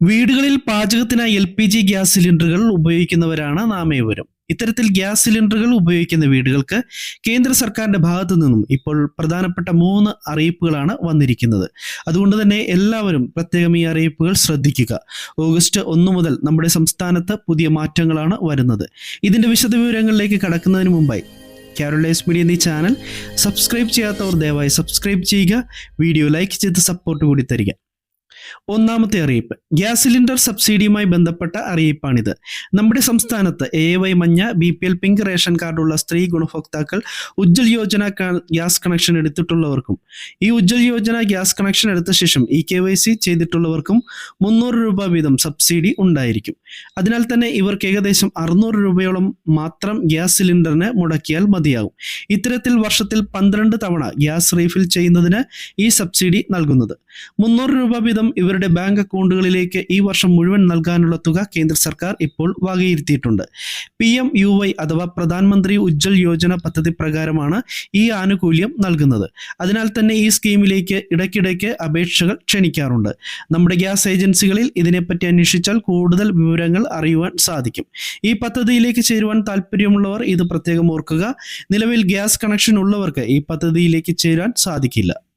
വീടുകളിൽ പാചകത്തിനായി L P G gas സിലിണ്ടറുകൾ ഉപയോഗിക്കുന്നവരാണ് നാമേവരും. ഇത്തരത്തിൽ ഗ്യാസ് സിലിണ്ടറുകൾ ഉപയോഗിക്കുന്ന വീടുകൾക്ക് കേന്ദ്ര സർക്കാരിന്റെ ഭാഗത്തു നിന്നും ഇപ്പോൾ പ്രധാനപ്പെട്ട മൂന്ന് അറിയിപ്പുകളാണ് വന്നിരിക്കുന്നത്. അതുകൊണ്ട് തന്നെ എല്ലാവരും പ്രത്യേകം ഈ അറിയിപ്പുകൾ ശ്രദ്ധിക്കുക. ഓഗസ്റ്റ് ഒന്ന് മുതൽ നമ്മുടെ സംസ്ഥാനത്ത് പുതിയ മാറ്റങ്ങളാണ് വരുന്നത്. ഇതിന്റെ വിശദവിവരങ്ങളിലേക്ക് കടക്കുന്നതിന് മുമ്പായി കാരോളൈസ് മീഡിയ എന്നീ ചാനൽ സബ്സ്ക്രൈബ് ചെയ്യാത്തവർ ദയവായി സബ്സ്ക്രൈബ് ചെയ്യുക വീഡിയോ ലൈക്ക് ചെയ്ത് സപ്പോർട്ട് കൂടി തരിക. ഒന്നാമത്തെ അറിയിപ്പ്. ഗ്യാസ് സിലിണ്ടർ സബ്സിഡിയുമായി ബന്ധപ്പെട്ട അറിയിപ്പാണിത്. നമ്മുടെ സംസ്ഥാനത്ത് എ വൈ മഞ്ഞ B P L pink ration കാർഡുള്ള സ്ത്രീ ഗുണഭോക്താക്കൾ ഉജ്ജൽ യോജന ഗ്യാസ് കണക്ഷൻ എടുത്തിട്ടുള്ളവർക്കും ഈ ഉജ്ജൽ യോജന ഗ്യാസ് കണക്ഷൻ എടുത്ത ശേഷം ഇ കെ വൈ സി ചെയ്തിട്ടുള്ളവർക്കും മുന്നൂറ് രൂപ വീതം സബ്സിഡി ഉണ്ടായിരിക്കും. അതിനാൽ തന്നെ ഇവർക്ക് ഏകദേശം അറുന്നൂറ് രൂപയോളം മാത്രം ഗ്യാസ് സിലിണ്ടറിന് മുടക്കിയാൽ മതിയാകും. ഇത്തരത്തിൽ വർഷത്തിൽ പന്ത്രണ്ട് തവണ ഗ്യാസ് റീഫിൽ ചെയ്യുന്നതിന് ഈ സബ്സിഡി നൽകുന്നത്. മുന്നൂറ് രൂപ വീതം ഇവരുടെ ബാങ്ക് അക്കൗണ്ടുകളിലേക്ക് ഈ വർഷം മുഴുവൻ നൽകാനുള്ള തുക കേന്ദ്ര സർക്കാർ ഇപ്പോൾ വകയിരുത്തിയിട്ടുണ്ട്. പി എം യു വൈ അഥവാ പ്രധാനമന്ത്രി ഉജ്ജൽ യോജന പദ്ധതി പ്രകാരമാണ് ഈ ആനുകൂല്യം നൽകുന്നത്. അതിനാൽ തന്നെ ഈ സ്കീമിലേക്ക് ഇടയ്ക്കിടയ്ക്ക് അപേക്ഷകൾ ക്ഷണിക്കാറുണ്ട്. നമ്മുടെ ഗ്യാസ് ഏജൻസികളിൽ ഇതിനെപ്പറ്റി അന്വേഷിച്ചാൽ കൂടുതൽ വിവരങ്ങൾ അറിയുവാൻ സാധിക്കും. ഈ പദ്ധതിയിലേക്ക് ചേരുവാൻ താല്പര്യമുള്ളവർ ഇത് പ്രത്യേകം ഓർക്കുക. നിലവിൽ ഗ്യാസ് കണക്ഷൻ ഉള്ളവർക്ക് ഈ പദ്ധതിയിലേക്ക് ചേരാൻ സാധിക്കില്ല.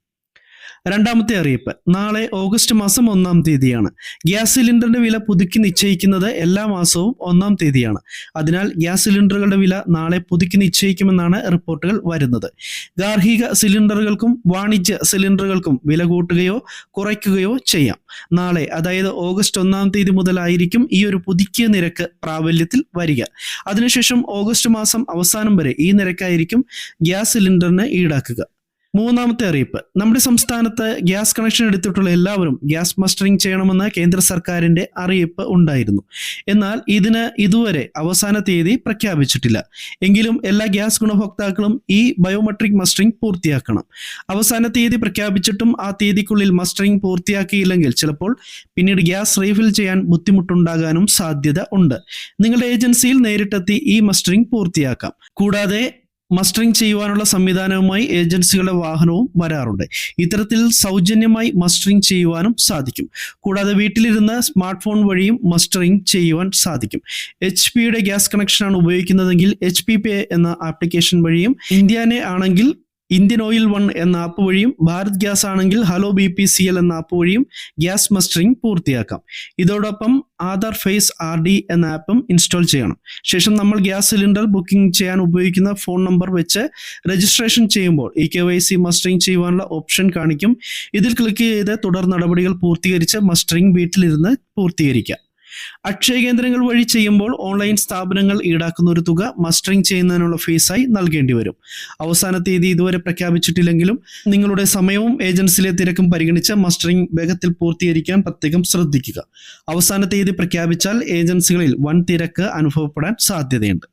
രണ്ടാമത്തെ അറിയിപ്പ്. നാളെ ഓഗസ്റ്റ് മാസം ഒന്നാം തീയതിയാണ്. ഗ്യാസ് സിലിണ്ടറിന്റെ വില പുതുക്കി നിശ്ചയിക്കുന്നത് എല്ലാ മാസവും ഒന്നാം തീയതിയാണ്. അതിനാൽ ഗ്യാസ് സിലിണ്ടറുകളുടെ വില നാളെ പുതുക്കി നിശ്ചയിക്കുമെന്നാണ് റിപ്പോർട്ടുകൾ വരുന്നത്. ഗാർഹിക സിലിണ്ടറുകൾക്കും വാണിജ്യ സിലിണ്ടറുകൾക്കും വില കൂട്ടുകയോ കുറയ്ക്കുകയോ ചെയ്യാം. നാളെ അതായത് ഓഗസ്റ്റ് ഒന്നാം തീയതി മുതലായിരിക്കും ഈ ഒരു പുതുക്കിയ നിരക്ക് പ്രാബല്യത്തിൽ വരിക. അതിനുശേഷം ഓഗസ്റ്റ് മാസം അവസാനം വരെ ഈ നിരക്കായിരിക്കും ഗ്യാസ് സിലിണ്ടറിന് ഈടാക്കുക. മൂന്നാമത്തെ അറിയിപ്പ്. നമ്മുടെ സംസ്ഥാനത്ത് ഗ്യാസ് കണക്ഷൻ എടുത്തിട്ടുള്ള എല്ലാവരും ഗ്യാസ് മസ്റ്ററിംഗ് ചെയ്യണമെന്ന് കേന്ദ്ര സർക്കാരിന്റെ അറിയിപ്പ് ഉണ്ടായിരുന്നു. എന്നാൽ ഇതിന് ഇതുവരെ അവസാന തീയതി പ്രഖ്യാപിച്ചിട്ടില്ല. എങ്കിലും എല്ലാ ഗ്യാസ് ഗുണഭോക്താക്കളും ഈ ബയോമെട്രിക് മസ്റ്ററിംഗ് പൂർത്തിയാക്കണം. അവസാന തീയതി പ്രഖ്യാപിച്ചിട്ടും ആ തീയതിക്കുള്ളിൽ മസ്റ്ററിംഗ് പൂർത്തിയാക്കിയില്ലെങ്കിൽ ചിലപ്പോൾ പിന്നീട് ഗ്യാസ് റീഫിൽ ചെയ്യാൻ ബുദ്ധിമുട്ടുണ്ടാകാനും സാധ്യത ഉണ്ട്. നിങ്ങളുടെ ഏജൻസിയിൽ നേരിട്ടെത്തി ഈ മസ്റ്ററിംഗ് പൂർത്തിയാക്കാം. കൂടാതെ മസ്റ്ററിംഗ് ചെയ്യുവാനുള്ള സംവിധാനവുമായി ഏജൻസികളുടെ വാഹനവും വരാറുണ്ട്. ഇത്തരത്തിൽ സൗജന്യമായി മസ്റ്ററിംഗ് ചെയ്യുവാനും സാധിക്കും. കൂടാതെ വീട്ടിലിരുന്ന് സ്മാർട്ട് ഫോൺ വഴിയും മസ്റ്ററിംഗ് ചെയ്യുവാൻ സാധിക്കും. എച്ച് പിയുടെ ഗ്യാസ് കണക്ഷനാണ് ഉപയോഗിക്കുന്നതെങ്കിൽ എച്ച് പി പേ എന്ന ആപ്ലിക്കേഷൻ വഴിയും ഇന്ത്യാനെ ആണെങ്കിൽ ഇന്ത്യൻ ഓയിൽ വൺ എന്ന ആപ്പ് വഴിയും ഭാരത് ഗ്യാസ് ആണെങ്കിൽ hello B P C L എന്ന ആപ്പ് വഴിയും ഗ്യാസ് മസ്റ്ററിംഗ് പൂർത്തിയാക്കാം. ഇതോടൊപ്പം ആധാർ ഫേസ് ആർ ഡി എന്ന ആപ്പും ഇൻസ്റ്റാൾ ചെയ്യണം. ശേഷം നമ്മൾ ഗ്യാസ് സിലിണ്ടർ ബുക്കിംഗ് ചെയ്യാൻ ഉപയോഗിക്കുന്ന ഫോൺ നമ്പർ വെച്ച് രജിസ്ട്രേഷൻ ചെയ്യുമ്പോൾ E K Y C mustering ചെയ്യുവാനുള്ള ഓപ്ഷൻ കാണിക്കും. ഇതിൽ ക്ലിക്ക് ചെയ്ത് തുടർ നടപടികൾ പൂർത്തീകരിച്ച് മസ്റ്ററിംഗ് വീട്ടിലിരുന്ന് പൂർത്തീകരിക്കാം. അക്ഷയ കേന്ദ്രങ്ങൾ വഴി ചെയ്യുമ്പോൾ ഓൺലൈൻ സ്ഥാപനങ്ങൾ ഈടാക്കുന്ന ഒരു തുക മസ്റ്ററിംഗ് ചെയ്യുന്നതിനുള്ള ഫീസായി നൽകേണ്ടി വരും. അവസാന തീയതി ഇതുവരെ പ്രഖ്യാപിച്ചിട്ടില്ലെങ്കിലും നിങ്ങളുടെ സമയവും ഏജൻസിയിലെ തിരക്കും പരിഗണിച്ച് മസ്റ്ററിംഗ് വേഗത്തിൽ പൂർത്തീകരിക്കാൻ പ്രത്യേകം ശ്രദ്ധിക്കുക. അവസാന തീയതി പ്രഖ്യാപിച്ചാൽ ഏജൻസികളിൽ വൻ തിരക്ക് അനുഭവപ്പെടാൻ സാധ്യതയുണ്ട്.